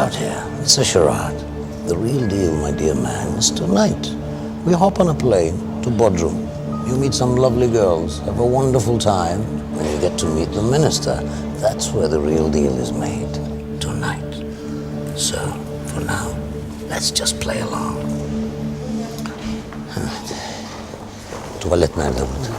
It's a charade. The real deal, my dear man, is tonight. We hop on a plane to Bodrum. You meet some lovely girls, have a wonderful time, and you get to meet the minister. That's where the real deal is made. Tonight. So, for now, let's just play along. Tuvalet nerede burada?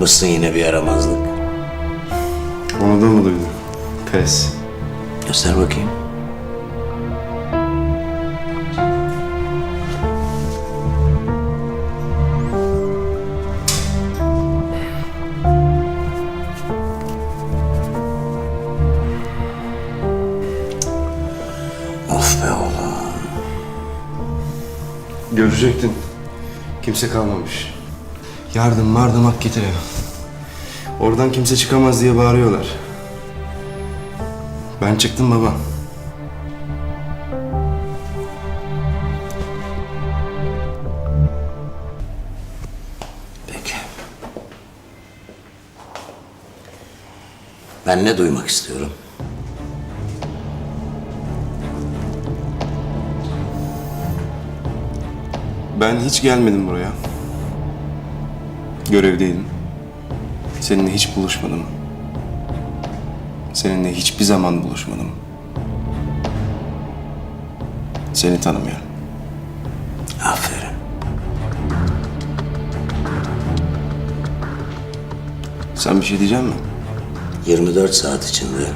Yapmışsın yine bir yaramazlık. Onu da mı duydun? Pes. Göster bakayım. Of be oğlum. Görecektin. Kimse kalmamış. Yardım mardım hak getire. Oradan kimse çıkamaz diye bağırıyorlar. Ben çıktım baba. Peki. Ben ne duymak istiyorum? Ben hiç gelmedim buraya. Görevdeydim. Seninle hiç buluşmadım. Seninle hiçbir zaman buluşmadım. Seni tanımıyorum. Aferin. Sen bir şey diyecek misin? 24 saat içinde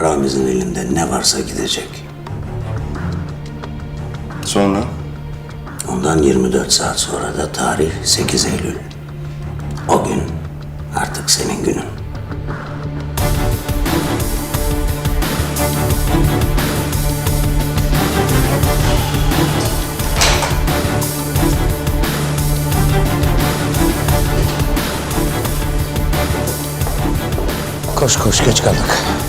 Ramiz'in elinde ne varsa gidecek. Sonra? Ondan 24 saat sonra da tarih 8 Eylül. Artık senin günün. Koş koş geç kaldık.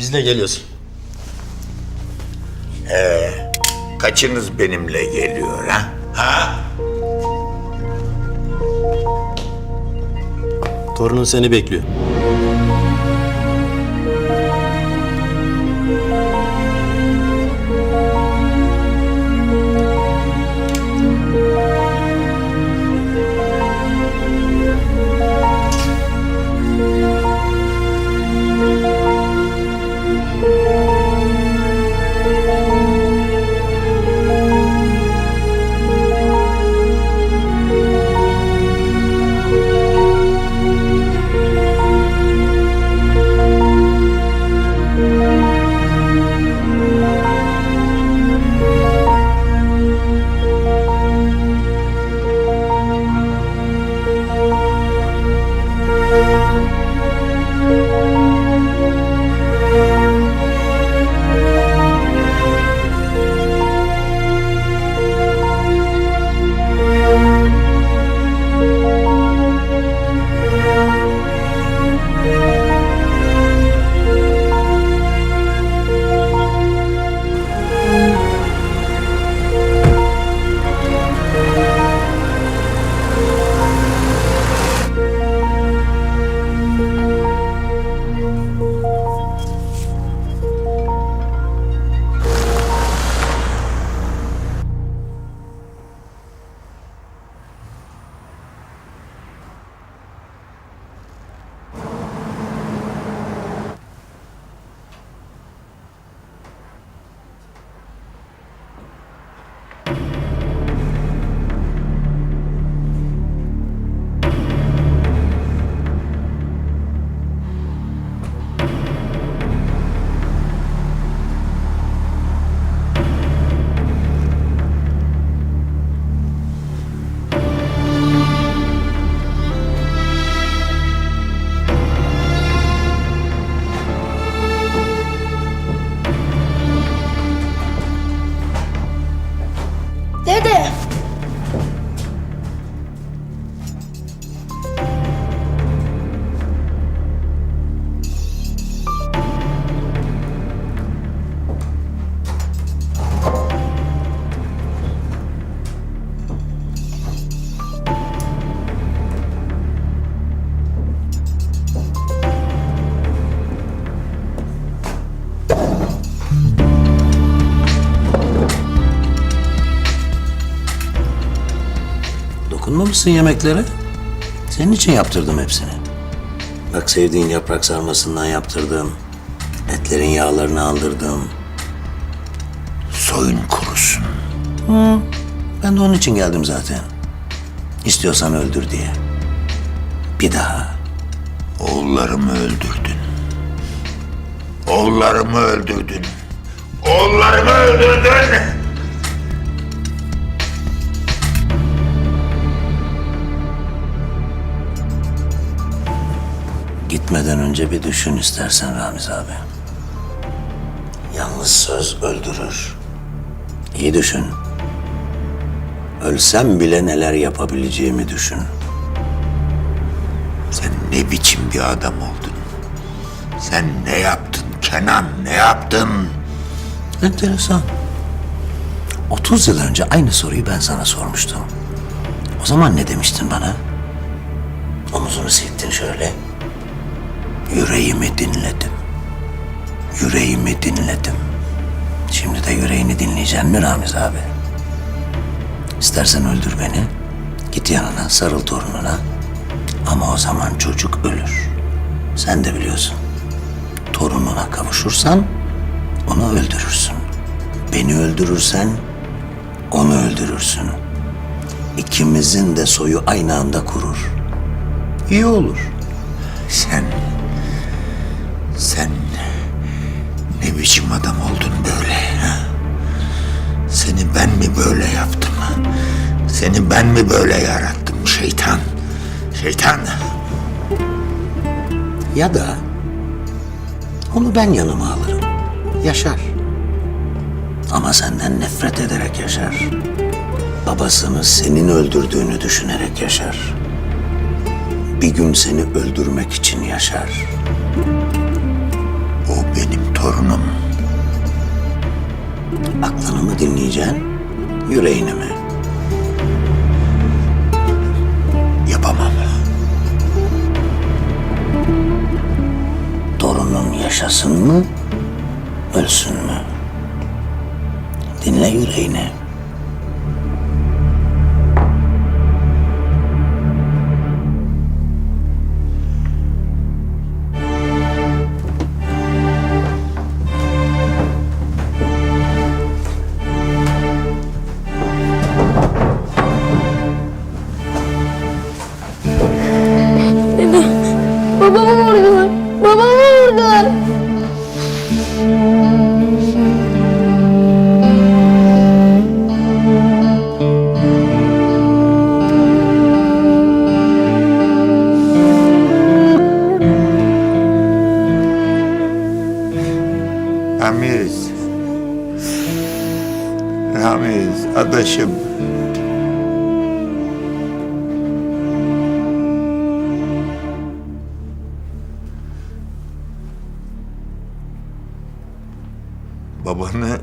Bizle geliyorsun. Kaçınız benimle geliyor ha? Ha? Torunun seni bekliyor. Dokunmamışsın yemeklere. Senin için yaptırdım hepsini. Bak sevdiğin yaprak sarmasından yaptırdım. Etlerin yağlarını aldırdım. Soyun kurusun. Ben de onun için geldim zaten. İstiyorsan öldür diye. Bir daha. Oğullarımı öldürdün. Oğullarımı öldürdün. Oğullarımı öldürdün. Gitmeden önce bir düşün istersen Ramiz abi. Yalnız söz öldürür. İyi düşün. Ölsem bile neler yapabileceğimi düşün. Sen ne biçim bir adam oldun? Sen ne yaptın Kenan? Ne yaptın? Enteresan. 30 yıl önce aynı soruyu ben sana sormuştum. O zaman ne demiştin bana? Omuzunu silktin şöyle. Yüreğimi dinledim. Yüreğimi dinledim. Şimdi de yüreğini dinleyeceksin mi Ramiz abi? İstersen öldür beni. Git yanına, sarıl torununa. Ama o zaman çocuk ölür. Sen de biliyorsun. Torununa kavuşursan onu öldürürsün. Beni öldürürsen onu öldürürsün. İkimizin de soyu aynı anda kurur. İyi olur. Sen... Sen... Ne biçim adam oldun böyle? ha? Seni ben mi böyle yaptım? Seni ben mi böyle yarattım şeytan? Şeytan. Ya da onu ben yanıma alırım. Yaşar. Ama senden nefret ederek yaşar. Babasını senin öldürdüğünü düşünerek yaşar. Bir gün seni öldürmek için yaşar. Torunum. Aklını mı dinleyeceksin, yüreğini mi? Yapamam. Torunun yaşasın mı, ölsün mü? Dinle yüreğini. Ramiz. Ramiz, adaşım. Babanı